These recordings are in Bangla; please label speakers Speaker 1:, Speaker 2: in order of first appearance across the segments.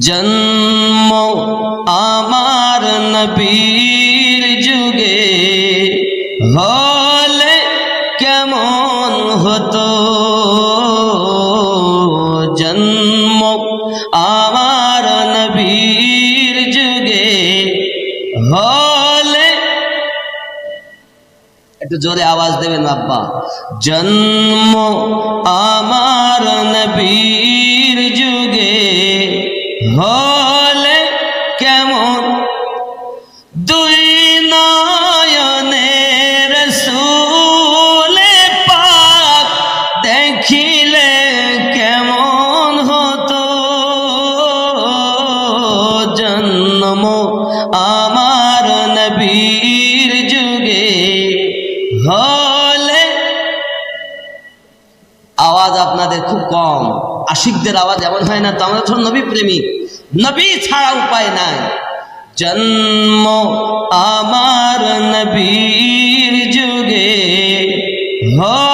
Speaker 1: জন্ম আমার নবীর যুগে হলে কেমন হতো? জন্ম আমার নবীর যুগে হলে একটু জোরে আওয়াজ দেবেন, আব্বা। জন্ম আমার নবীর হলে আওয়াজ আপনাদের খুব কম। আশিকদের আওয়াজ এমন হয় না তো আমরা তো নবী প্রেমিক। নবী ছাড়া উপায় নাই। জন্ম আমার নবীর যুগে হলে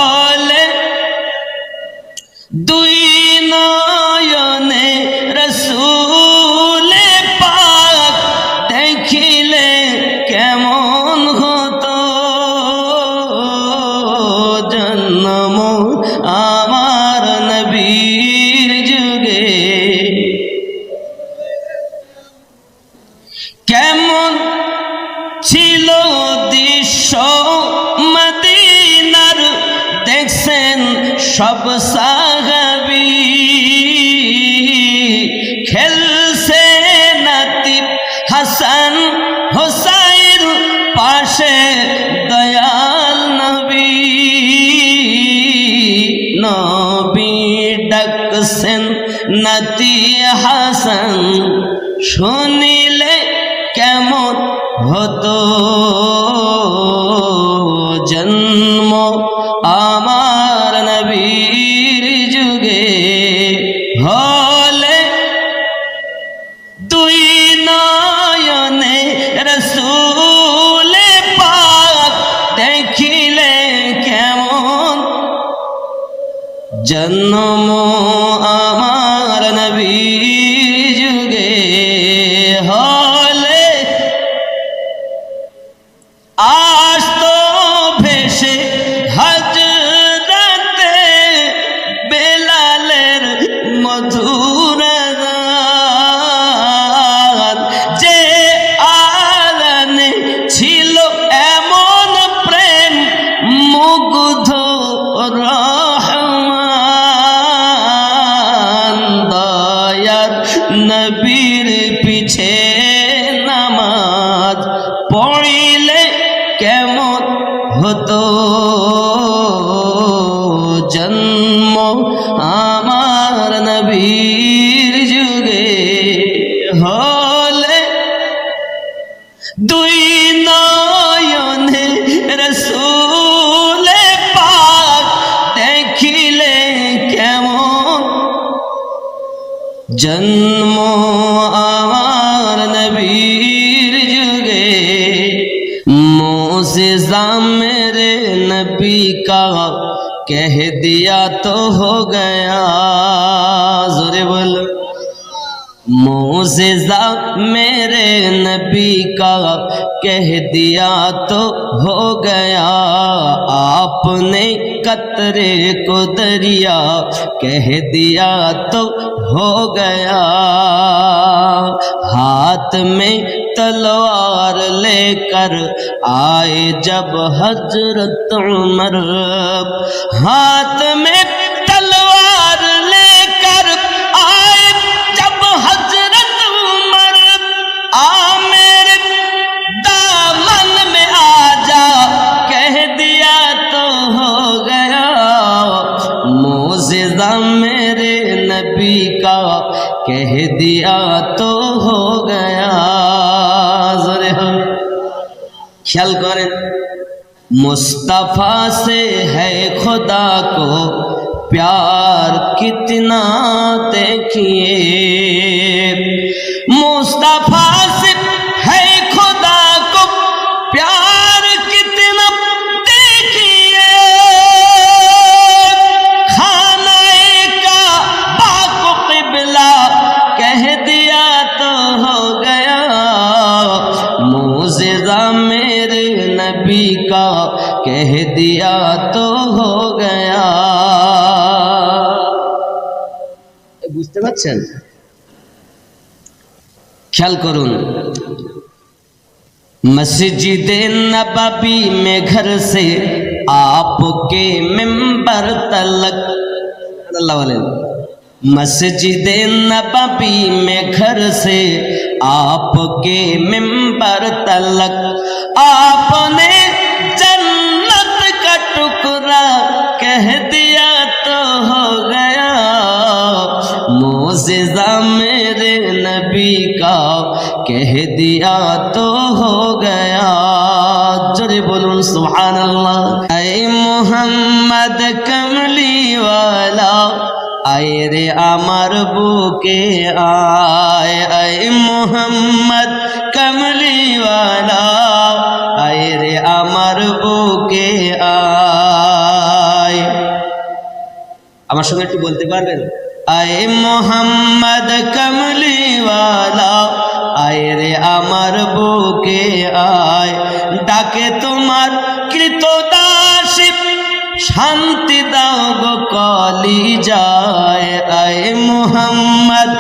Speaker 1: নাতি হাসান শুনিলে কেমন হতো? জন্ম আমার নবীর নবীর পিছে ജന്മോ ആവാർ നബീർ ജുഗേ موسیزہ میرے نبی کا کہہ دیا تو ہو گیا زور بول۔ موسیزہ میرے نبی کا کہہ دیا تو ہو گیا۔ آپ نے قطرے کو دریا۔ کہہ دیا تو ہو گیا۔ ہاتھ میں تلوار لے کر آئے جب حضرت عمر۔ ہاتھ میں मुस्तफ़ा से है खुदा को प्यार कितना देखिए मुस्तफ़ा کہہ دیا تو ہو گیا۔ বুঝতে পারছেন مسجد نبوی میں گھر سے آپ کے ممبر تلک۔ اللہ والے۔ مسجد نبوی میں گھر سے آپ کے ممبر تلک۔ آپ نے मोजिजा मेरे नबी का कह दिया तो हो गया जोरे बोलून सुभान अल्लाह ऐ मोहम्मद कमली वाला আয় রে আমার বুকে আয় আয় মোহাম্মদ কমলিওয়ালা আয় রে আমার বুকে আয় আমার সঙ্গে একটু বলতে পারবেন আয় মোহাম্মদ কমলিওয়ালা, আয় রে আমার বুকে আয়। ডাকে তোমার কৃতদাসী, শান্তি দাও গো কলি যায় আয় মোহাম্মদ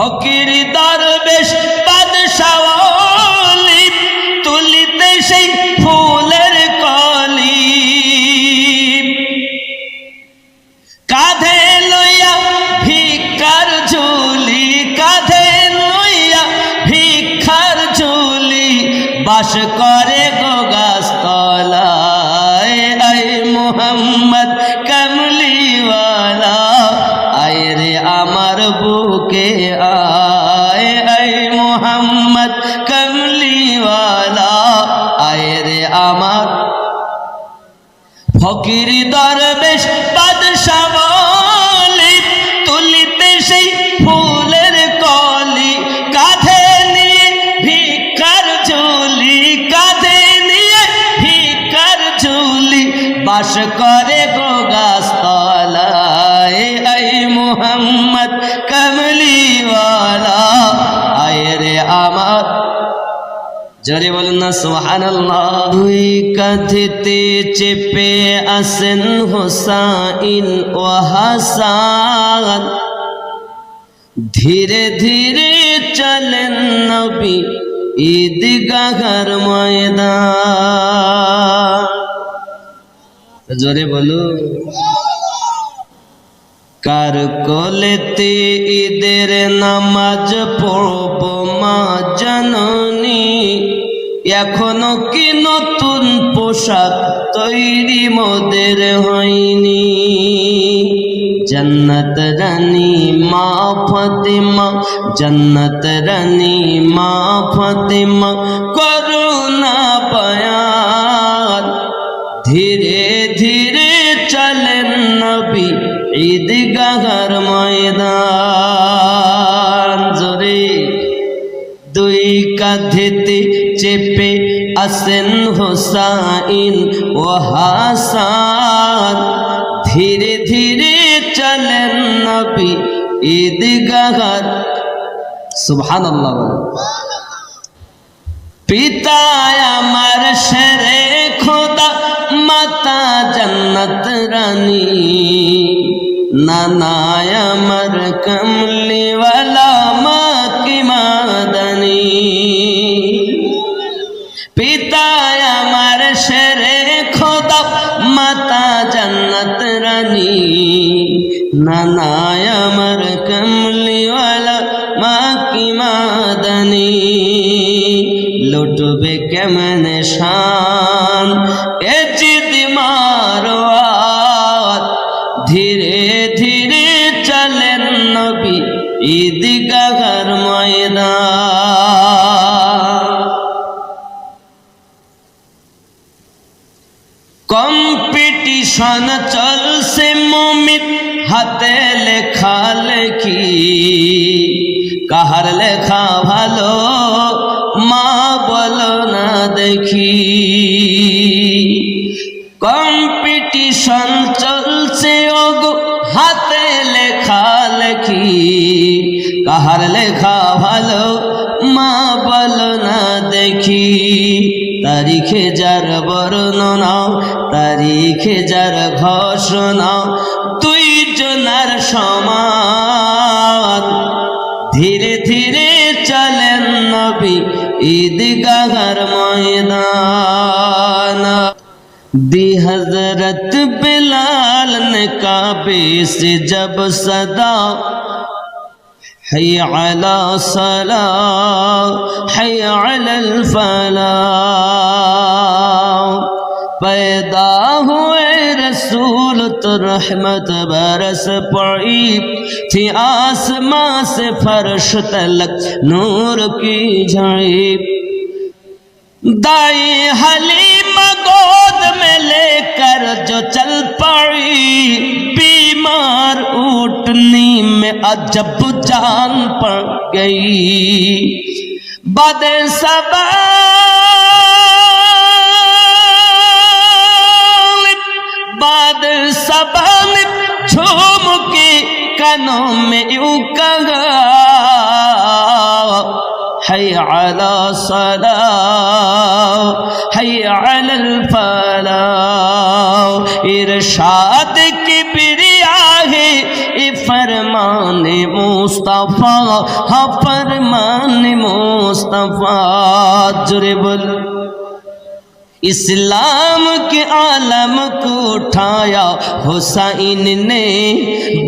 Speaker 1: ফকির বাস করে গো গাছতলায়, আই মোহাম্মদ কমলিওয়ালা আয় রে আমার। জোরে বলুন না সোহান দুই কাঁধেতে চেপে আসেন হোসাইন ও হাসান। ধীরে ধীরে চলেন নবী ঈদগাহর ময়দান। জোরে বলুন কার কোলেতে ঈদের নামাজ পড়ব মা জননী? এখনও কি নতুন পোশাক তৈরি মোদের হয়নি? জন্নত রানী মা ফতিমা, জন্নত রানী মা ফতিমা, করুণা ধীরে ধীরে ঈদগাহর ময়দান জোরে। দুই কাঁধেতে চেপে আসেন হোসাইন ও হাসান। ধীরে ধীরে চলেন নবী ঈদগাহর। সুবহানাল্লাহ। বলেন পিতা আমার শেরে খোদা, মাতা জন্নত রানী। নানা আমার কমলিওয়ালা ধীরে ধীরে চলেন নবী ঈদগাহর ময়দান। কম্পিটিশন চলছে মমিত হাতে লেখা লেখি। কাহার লেখা ভালো, মা বলো না দেখি। কম্পিটিশন কাহার লেখা ভালো মা বলো না দেখি তারিখে যার বর্ণনা তারিখে যার ঘোষণা দুই জনার সমান ধীরে ধীরে চলেন নবী ঈদগাহর ময়দান दी हजरत बिलाल ने काबे से जब सदा حي على الصلاة حي على الفلاح. پیدا ہوئے رسول تو رحمت برس پڑی تھی آسمان سے فرش تلک نور کی جھڑی۔ دائی حلیم گود میں لے کر جو چل پڑی، بیمار اٹھنی میں عجب جان پڑ گئی۔ بد سب بد سبال جھوم کے کنوں میں یوں کہا، ہے علی صلاح হাইয়াল ফালাও ইরশাদ কিবরিয়া হে এ ফরমান মুস্তাফা হা ফরমান মুস্তাফা জুরে বল। اسلام کے عالم کو اٹھایا، حسین نے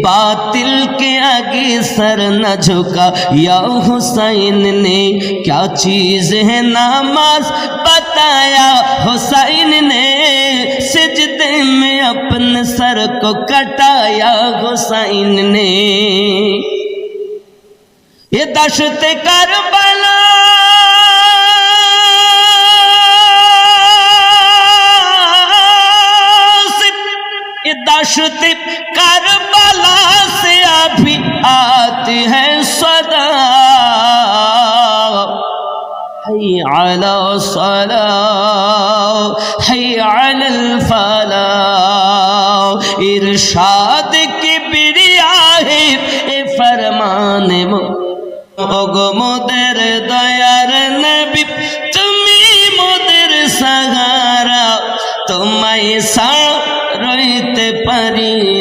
Speaker 1: باطل کے آگے سر نہ جھکا۔ یا حسین نے کیا چیز ہے نماز؟ بتایا۔ حسین نے سجدے میں اپنے سر کو کٹایا۔ حسین نے یہ دشت کربلا कश्त करबला से अभी आते हैं सदा हई अला सला हई अल फला इरशाद की बिरिया है ए फरमान मो নারী